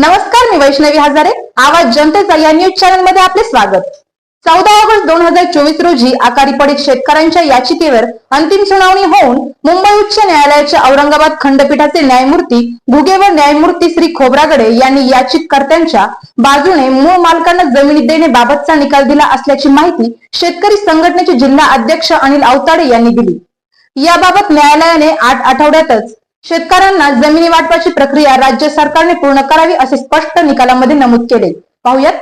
नमस्कार मी वैष्णवी हजारे. आवाज जनतेचा या न्यूज चॅनलमध्ये आपले स्वागत. चौदा ऑगस्ट दोन हजार चोवीस रोजी आकारी पडीत शेतकऱ्यांच्या याचिकेवर अंतिम सुनावणी होऊन मुंबई उच्च न्यायालयाच्या औरंगाबाद खंडपीठाचे न्यायमूर्ती घुगे व न्यायमूर्ती श्री खोब्रागडे यांनी याचिककर्त्यांच्या बाजूने मूळ मालकांना जमिनी देण्याबाबतचा निकाल दिला असल्याची माहिती शेतकरी संघटनेचे जिल्हा अध्यक्ष अनिल आवताडे यांनी दिली. याबाबत न्यायालयाने आठ आठवड्यातच शेतकऱ्यांना जमिनी वाटपाची प्रक्रिया राज्य सरकारने पूर्ण करावी असे स्पष्ट निकालामध्ये नमूद केले. पाहुयात.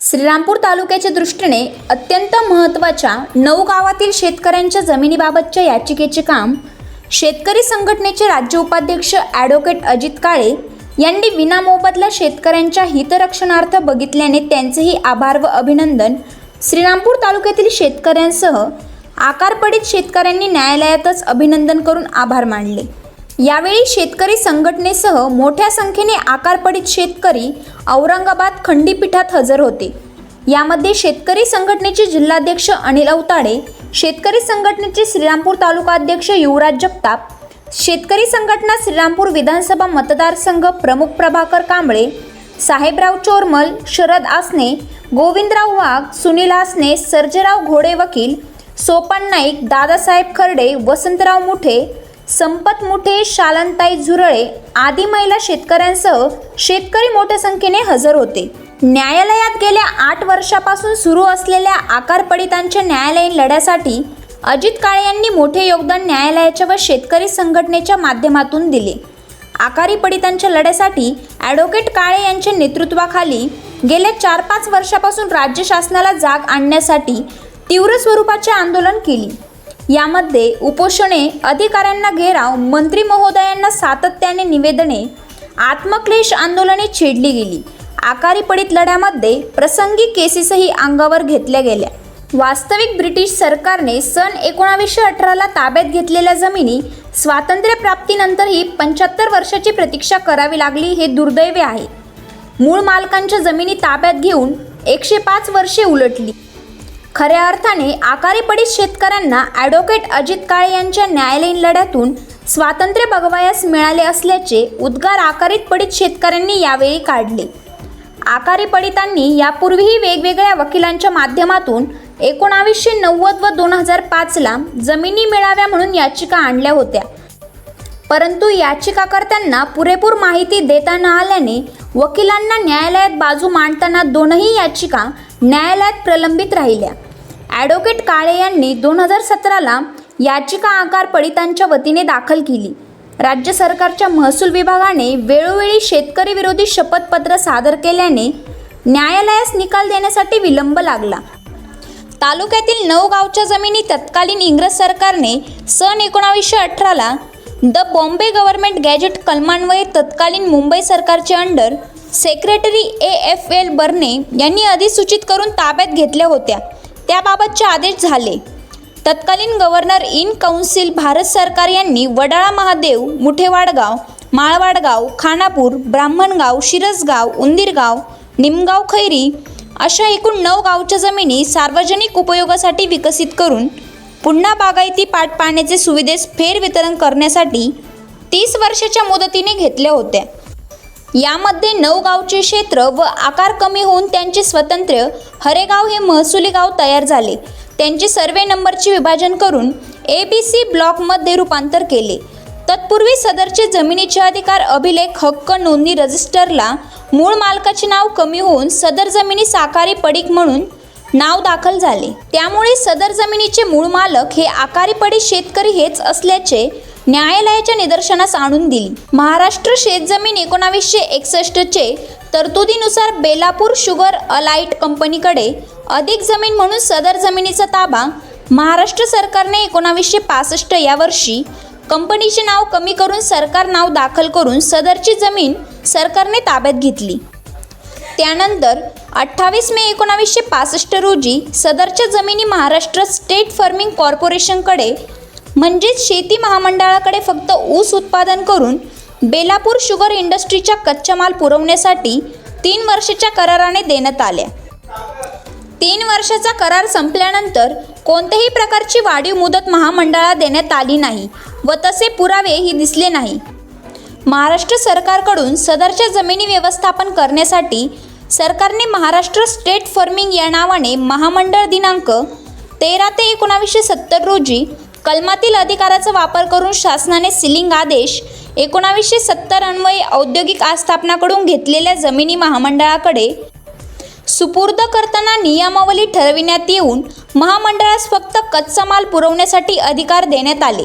श्रीरामपूर तालुक्याच्या दृष्टीने अत्यंत महत्त्वाच्या नऊ गावातील शेतकऱ्यांच्या जमिनीबाबतच्या याचिकेचे काम शेतकरी संघटनेचे राज्य उपाध्यक्ष ॲडव्होकेट अजित काळे यांनी विना मोबदला शेतकऱ्यांच्या हितरक्षणार्थ बघितल्याने त्यांचेही आभार व अभिनंदन श्रीरामपूर तालुक्यातील शेतकऱ्यांसह आकारपडीत शेतकऱ्यांनी न्यायालयातच अभिनंदन करून आभार मानले. यावेळी शेतकरी संघटनेसह मोठ्या संख्येने आकारपडीत शेतकरी औरंगाबाद खंडीपीठात हजर होते. यामध्ये शेतकरी संघटनेचे जिल्हाध्यक्ष अनिल अवताडे शेतकरी संघटनेचे श्रीरामपूर तालुका अध्यक्ष युवराज जगताप शेतकरी संघटना श्रीरामपूर विधानसभा मतदारसंघ प्रमुख प्रभाकर कांबळे साहेबराव चोरमल शरद आसने गोविंदराव वाघ सुनील आसने सर्जेराव घोडे वकील सोपन नाईक दादासाहेब खर्डे वसंतराव मुठे संपत मुठे शालंताई झुरळे आदी महिला शेतकऱ्यांसह शेतकरी मोठ्या संख्येने हजर होते. न्यायालयात गेल्या आठ वर्षापासून सुरू असलेल्या आकारपडितांच्या न्यायालयीन लढ्यासाठी अजित काळे यांनी मोठे योगदान न्यायालयाच्या व शेतकरी संघटनेच्या माध्यमातून दिले. आकारी पडितांच्या लढ्यासाठी ॲडव्होकेट काळे यांच्या नेतृत्वाखाली गेल्या चार पाच वर्षापासून राज्य शासनाला जाग आणण्यासाठी तीव्र स्वरूपाचे आंदोलन केली. यामध्ये उपोषणे अधिकाऱ्यांना घेराव मंत्री महोदयांना सातत्याने निवेदने आत्मक्लेश आंदोलने छेडली गेली. आकारी पडीत लढ्यामध्ये प्रसंगी केसेसही अंगावर घेतल्या गेल्या. वास्तविक ब्रिटिश सरकारने सन एकोणावीसशे अठराला ताब्यात घेतलेल्या जमिनी स्वातंत्र्यप्राप्तीनंतरही पंच्याहत्तर वर्षाची प्रतीक्षा करावी लागली हे दुर्दैवी आहे. मूळ मालकांच्या जमिनी ताब्यात घेऊन एकशे पाच वर्षे उलटली. खऱ्या अर्थाने आकारी पडीत शेतकऱ्यांना ॲडव्होकेट अजित काळे यांच्या न्यायालयीन लढ्यातून स्वातंत्र्य बघवायास मिळाले असल्याचे उद्गार आकारीत पडीत शेतकऱ्यांनी यावेळी काढले. आकारी पडितांनी यापूर्वीही वेगवेगळ्या वकिलांच्या माध्यमातून एकोणावीसशे नव्वद व दोन हजार पाचला जमिनी मिळाव्या म्हणून याचिका आणल्या होत्या. परंतु याचिकाकर्त्यांना पुरेपूर माहिती देता न आल्याने वकिलांना न्यायालयात बाजू मांडताना दोनही याचिका न्यायालयात प्रलंबित राहिल्या. ॲडव्होकेट काळे यांनी दोन हजार सतराला याचिका आकार पडितांच्या वतीने दाखल केली. राज्य सरकारच्या महसूल विभागाने वेळोवेळी शेतकरी विरोधी शपथपत्र सादर केल्याने न्यायालयास निकाल देण्यासाठी विलंब लागला. तालुक्यातील नऊ गावच्या जमिनी तत्कालीन इंग्रज सरकारने सन एकोणावीसशे अठराला द बॉम्बे गव्हर्नमेंट गॅजेट कलमान्वये तत्कालीन मुंबई सरकारचे under secretary A F L Berne यांनी अधिसूचित करून ताब्यात घेतल्या होत्या. त्याबाबतचे आदेश झाले. तत्कालीन गव्हर्नर इन काउन्सिल भारत सरकार यांनी वडाळा महादेव मुठेवाडगाव माळवाडगाव खानापूर ब्राह्मणगाव शिरसगाव उंदीरगाव निमगाव खैरी अशा एकूण नऊ गावच्या जमिनी सार्वजनिक उपयोगासाठी विकसित करून पुन्हा बागायती पाट पाण्याचे सुविधेस फेरवितरण करण्यासाठी तीस वर्षाच्या मुदतीने घेतल्या होत्या. यामध्ये नऊ गावचे क्षेत्र व आकार कमी होऊन त्यांचे स्वतंत्र हरेगाव हे महसुली गाव तयार झाले. त्यांचे सर्वे नंबरचे विभाजन करून ए बी सी ब्लॉकमध्ये रूपांतर केले. तत्पूर्वी सदरचे जमिनीचे अधिकार अभिलेख हक्क नोंदणी रजिस्टरला मूळ मालकाचे नाव कमी होऊन सदर जमिनी साकारी पडीक म्हणून नाव दाखल झाले. त्यामुळे सदर जमिनीचे मूळ मालक हे आकारी पडी शेतकरी हेच असल्याचे न्यायालयाच्या निदर्शनास आणून दिली. महाराष्ट्र शेतजमीन एकोणावीसशे एकसष्टचे तरतुदीनुसार बेलापूर शुगर अलाइट कंपनीकडे अधिक जमीन म्हणून सदर जमिनीचा ताबा महाराष्ट्र सरकारने एकोणावीसशे पासष्ट या वर्षी कंपनीचे नाव कमी करून सरकार नाव दाखल करून सदरची जमीन सरकारने ताब्यात घेतली. त्यानंतर अठ्ठावीस मे एकोणावीसशे पासष्ट रोजी सदरच्या जमिनी महाराष्ट्र स्टेट फार्मिंग कॉर्पोरेशनकडे म्हणजेच शेती महामंडळाकडे फक्त ऊस उत्पादन करून बेलापूर शुगर इंडस्ट्रीच्या कच्चा माल पुरवण्यासाठी तीन वर्षाच्या कराराने देण्यात आल्या. तीन वर्षाचा करार संपल्यानंतर कोणत्याही प्रकारची वाढीव मुदत महामंडळाला देण्यात आली नाही व तसे पुरावेही दिसले नाही. महाराष्ट्र सरकारकडून सदरच्या जमिनी व्यवस्थापन करण्यासाठी सरकारने महाराष्ट्र स्टेट फर्मिंग या नावाने महामंडळ दिनांक तेरा ते एकोणावीसशे सत्तर रोजी कलमातील अधिकाराचा वापर करून शासनाने सिलिंग आदेश एकोणावीसशे सत्तर अन्वये औद्योगिक आस्थापनाकडून घेतलेल्या जमिनी महामंडळाकडे सुपूर्द करताना नियमावली ठरविण्यात येऊन महामंडळास फक्त कच्चा माल पुरवण्यासाठी अधिकार देण्यात आले.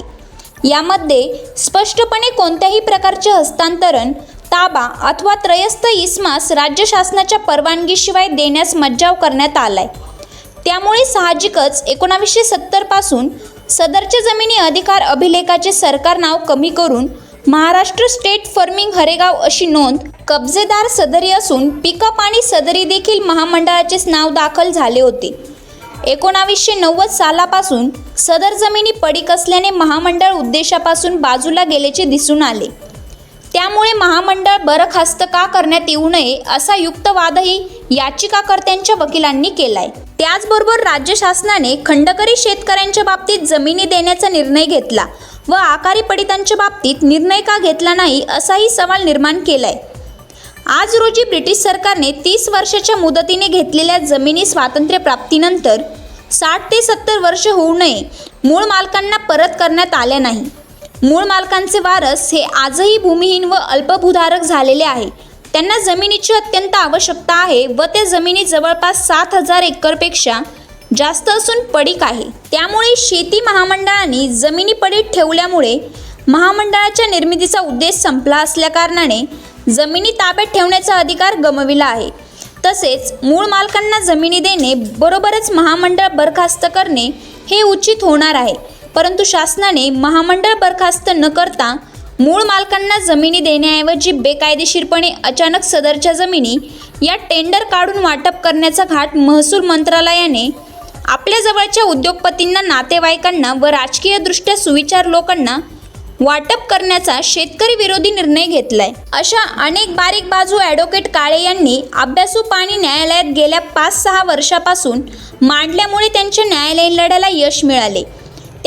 यामध्ये स्पष्टपणे कोणत्याही प्रकारचे हस्तांतरण ताबा अथवा त्रयस्थ इस्मास राज्य शासनाच्या परवानगीशिवाय देण्यास मज्जाव करण्यात आलाय. त्यामुळे साहजिकच एकोणावीसशे सत्तरपासून सदरच्या जमिनी अधिकार अभिलेखाचे सरकार नाव कमी करून महाराष्ट्र स्टेट फर्मिंग हरेगाव अशी नोंद कब्जेदार सदरी असून पिकअप आणि सदरी देखील महामंडळाचेच नाव दाखल झाले होते. एकोणावीसशे नव्वद सालापासून सदर जमिनी पडीक असल्याने महामंडळ उद्देशापासून बाजूला गेल्याचे दिसून आले. त्यामुळे महामंडळ बरखास्त का करण्यात येऊ नये असा युक्तवादही याचिकाकर्त्यांच्या वकिलांनी केलाय. त्याचबरोबर राज्य शासनाने खंडकरी शेतकऱ्यांच्या बाबतीत जमिनी देण्याचा निर्णय घेतला व आकारी पडितांच्या बाबतीत निर्णय का घेतला नाही असाही सवाल निर्माण केलाय. आज रोजी ब्रिटिश सरकारने तीस वर्षाच्या मुदतीने घेतलेल्या जमिनी स्वातंत्र्यप्राप्तीनंतर साठ ते सत्तर वर्ष होऊ नये मूळ मालकांना परत करण्यात आल्या नाही. मूळ मालकांचे वारस हे आजही भूमिहीन व अल्पभूधारक झालेले आहे. त्यांना जमिनीची अत्यंत आवश्यकता आहे व त्या जमिनी जवळपास सात हजार एकरपेक्षा जास्त असून पडीक आहे. त्यामुळे शेती महामंडळाने जमिनी पडीक ठेवल्यामुळे महामंडळाच्या निर्मितीचा उद्देश संपला असल्याकारणाने जमिनी ताब्यात ठेवण्याचा अधिकार गमविला आहे. तसेच मूळ मालकांना जमिनी देणे बरोबरच महामंडळ बरखास्त करणे हे उचित होणार आहे. परंतु शासनाने महामंडळ बरखास्त न करता मूळ मालकांना जमिनी देण्याऐवजी बेकायदेशीरपणे अचानक सदरच्या जमिनी या टेंडर काढून वाटप करण्याचा घाट महसूल मंत्रालयाने आपल्या जवळच्या उद्योगपतींना नातेवाईकांना व राजकीयदृष्ट्या सुविचार लोकांना वाटप करण्याचा शेतकरी विरोधी निर्णय घेतलाय. अशा अनेक बारीक बाजू ॲडव्होकेट काळे यांनी अभ्यासू पाणी न्यायालयात गेल्या पाच सहा वर्षापासून मांडल्यामुळे त्यांच्या न्यायालयीन लढ्याला यश मिळाले.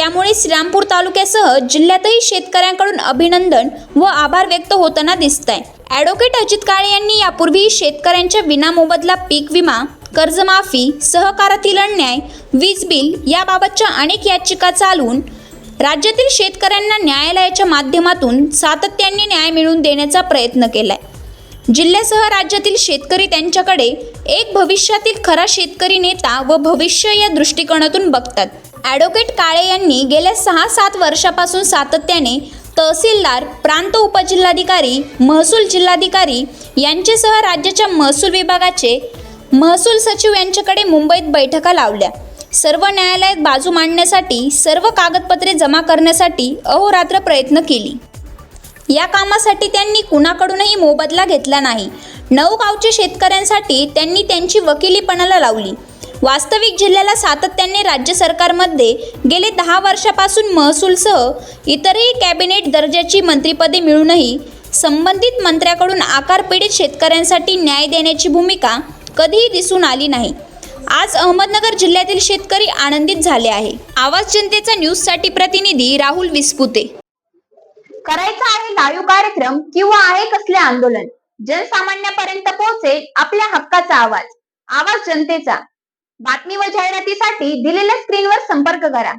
त्यामुळे श्रीरामपूर तालुक्यासह जिल्ह्यातही शेतकऱ्यांकडून अभिनंदन व आभार व्यक्त होताना दिसत आहे ॲडव्होकेट अजित काळे यांनी यापूर्वी शेतकऱ्यांच्या विनामोबदला पीक विमा कर्जमाफी सहकारातील अन्याय वीज बिल याबाबतच्या अनेक याचिका चालवून राज्यातील शेतकऱ्यांना न्यायालयाच्या माध्यमातून सातत्याने न्याय मिळवून देण्याचा प्रयत्न केला आहे जिल्ह्यासह राज्यातील शेतकरी त्यांच्याकडे एक भविष्यातील खरा शेतकरी नेता व भविष्य या दृष्टिकोनातून बघतात. ॲडव्होकेट काळे यांनी गेल्या सहा सात वर्षापासून सातत्याने तहसीलदार प्रांत उपजिल्हाधिकारी महसूल जिल्हाधिकारी यांच्यासह राज्याच्या महसूल विभागाचे महसूल सचिव यांच्याकडे मुंबईत बैठका लावल्या. सर्व न्यायालयात बाजू मांडण्यासाठी सर्व कागदपत्रे जमा करण्यासाठी अहोरात्र प्रयत्न केली. या कामासाठी त्यांनी कुणाकडूनही मोबदला घेतला नाही. नऊ गावच्या शेतकऱ्यांसाठी त्यांनी त्यांची वकिलीपणाला लावली. वास्तविक जिल्ह्याला सातत्याने राज्य सरकारमध्ये गेले दहा वर्षापासून महसूलसह इतरही कॅबिनेट दर्जाची मंत्रिपदे मिळूनही संबंधित मंत्र्याकडून आकारपीडित शेतकऱ्यांसाठी न्याय देण्याची भूमिका कधीही दिसून आली नाही. आज अहमदनगर जिल्ह्यातील शेतकरी आनंदित झाले आहे. आवाज जनतेचा न्यूजसाठी प्रतिनिधी राहुल विस्पुते. करायचा आहे लाईव्ह कार्यक्रम किंवा आहे कसले आंदोलन? जनसामान्यापर्यंत पोहोचेल आपल्या हक्काचा आवाज. आवाज जनतेचा. बातमी व जाहिरातीसाठी दिलेल्या स्क्रीनवर संपर्क करा.